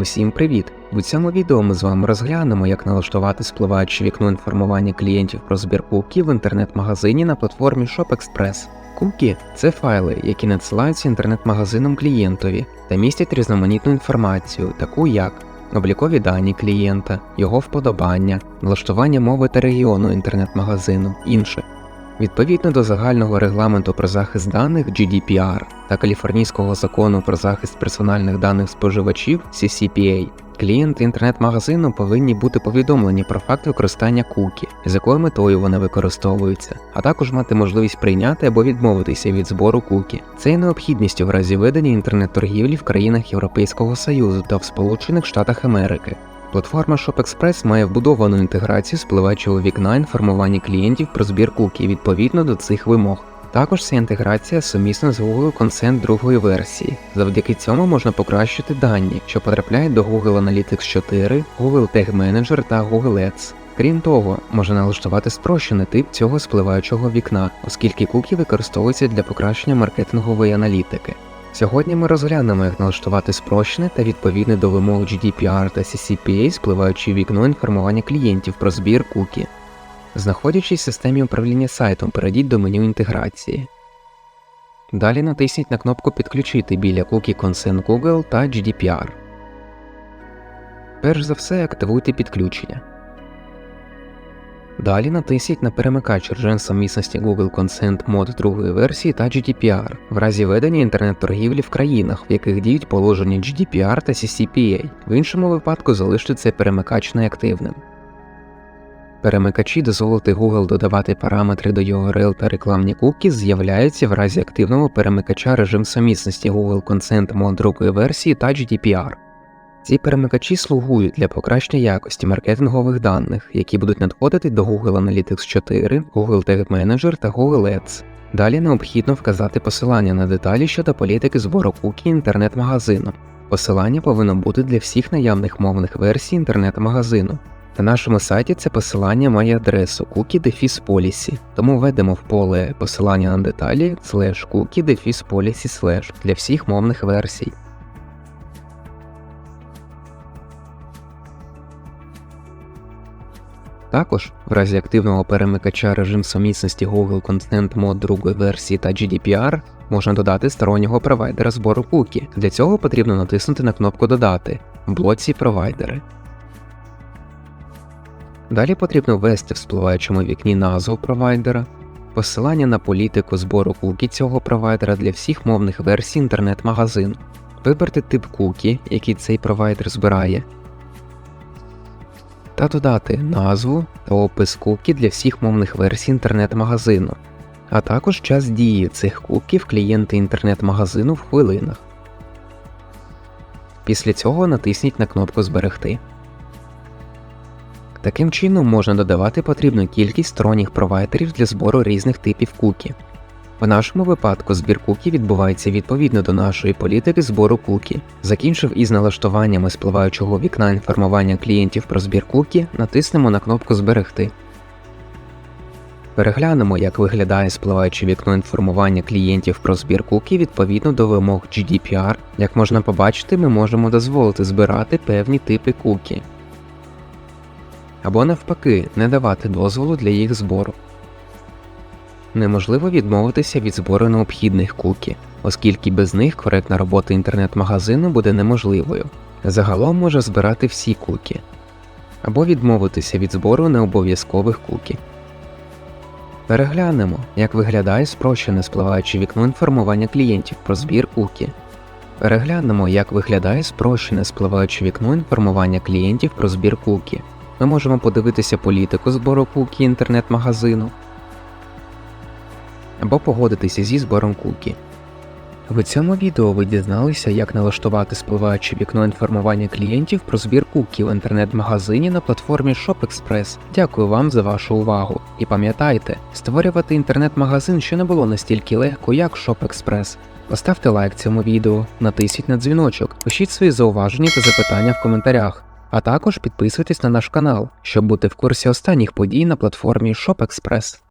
Усім привіт! У цьому відео ми з вами розглянемо, як налаштувати спливаюче вікно інформування клієнтів про збір куків в інтернет-магазині на платформі ShopExpress. Кукі це файли, які надсилаються інтернет-магазином клієнтові та містять різноманітну інформацію, таку як облікові дані клієнта, його вподобання, налаштування мови та регіону інтернет-магазину, інше. Відповідно до загального регламенту про захист даних GDPR та Каліфорнійського закону про захист персональних даних споживачів CCPA, клієнти інтернет-магазину повинні бути повідомлені про факт використання кукі, з якою метою вони використовуються, а також мати можливість прийняти або відмовитися від збору кукі. Це є необхідністю в разі ведення інтернет-торгівлі в країнах Європейського Союзу та в Сполучених Штатах Америки. Платформа ShopExpress має вбудовану інтеграцію спливаючого вікна інформування клієнтів про збір кукі відповідно до цих вимог. Також ця інтеграція сумісна з Google Consent другої версії. Завдяки цьому можна покращити дані, що потрапляють до Google Analytics 4, Google Tag Manager та Google Ads. Крім того, можна налаштувати спрощений тип цього спливаючого вікна, оскільки кукі використовуються для покращення маркетингової аналітики. Сьогодні ми розглянемо, як налаштувати спрощене та відповідне до вимог GDPR та CCPA спливаюче вікно інформування клієнтів про збір кукі. Знаходячись в системі управління сайтом, перейдіть до меню інтеграції. Далі натисніть на кнопку Підключити біля Cookie Consent Google та GDPR. Перш за все активуйте підключення. Далі натисніть на перемикач режим сумісності Google Consent Mod другої версії та GDPR в разі ведення інтернет-торгівлі в країнах, в яких діють положення GDPR та CCPA. В іншому випадку залиште цей перемикач неактивним. Перемикачі дозволити Google додавати параметри до URL та рекламні кукі з'являються в разі активного перемикача режим сумісності Google Consent Mod другої версії та GDPR. Ці перемикачі слугують для покращення якості маркетингових даних, які будуть надходити до Google Analytics 4, Google Tag Manager та Google Ads. Далі необхідно вказати посилання на деталі щодо політики збору кукі інтернет-магазину. Посилання повинно бути для всіх наявних мовних версій інтернет-магазину. На нашому сайті це посилання має адресу cookie policy, тому введемо в поле посилання на деталі slash cookie policy slash для всіх мовних версій. Також, в разі активного перемикача режим сумісності Google Consent Mod другої версії та GDPR можна додати стороннього провайдера збору кукі. Для цього потрібно натиснути на кнопку Додати в блоці Провайдери. Далі потрібно ввести в спливаючому вікні назву провайдера, посилання на політику збору кукі цього провайдера для всіх мовних версій інтернет-магазину, вибрати тип кукі, який цей провайдер збирає, та додати назву та опис кукі для всіх мовних версій інтернет-магазину, а також час дії цих куків клієнти інтернет-магазину в хвилинах. Після цього натисніть на кнопку Зберегти. Таким чином можна додавати потрібну кількість сторонніх провайдерів для збору різних типів кукі. В нашому випадку збір кукі відбувається відповідно до нашої політики збору кукі. Закінчив із налаштуваннями спливаючого вікна інформування клієнтів про збір кукі, натиснемо на кнопку Зберегти. Переглянемо, як виглядає спливаюче вікно інформування клієнтів про збір кукі відповідно до вимог GDPR. Як можна побачити, ми можемо дозволити збирати певні типи кукі. Або навпаки, не давати дозволу для їх збору. Неможливо відмовитися від збору необхідних кукі, оскільки без них коректна робота інтернет-магазину буде неможливою. Загалом може збирати всі кукі, або відмовитися від збору необов'язкових кукі. Переглянемо, як виглядає спрощене спливаюче вікно інформування клієнтів про збір кукі. Переглянемо, як виглядає спрощене спливаюче вікно інформування клієнтів про збір кукі. Ми можемо подивитися політику збору кукі інтернет-магазину або погодитися зі збором кукі. В цьому відео ви дізналися, як налаштувати спливаюче вікно інформування клієнтів про збір кукі в інтернет-магазині на платформі ShopExpress. Дякую вам за вашу увагу. І пам'ятайте, створювати інтернет-магазин ще не було настільки легко, як ShopExpress. Поставте лайк цьому відео, натисніть на дзвіночок, пишіть свої зауваження та запитання в коментарях, а також підписуйтесь на наш канал, щоб бути в курсі останніх подій на платформі ShopExpress.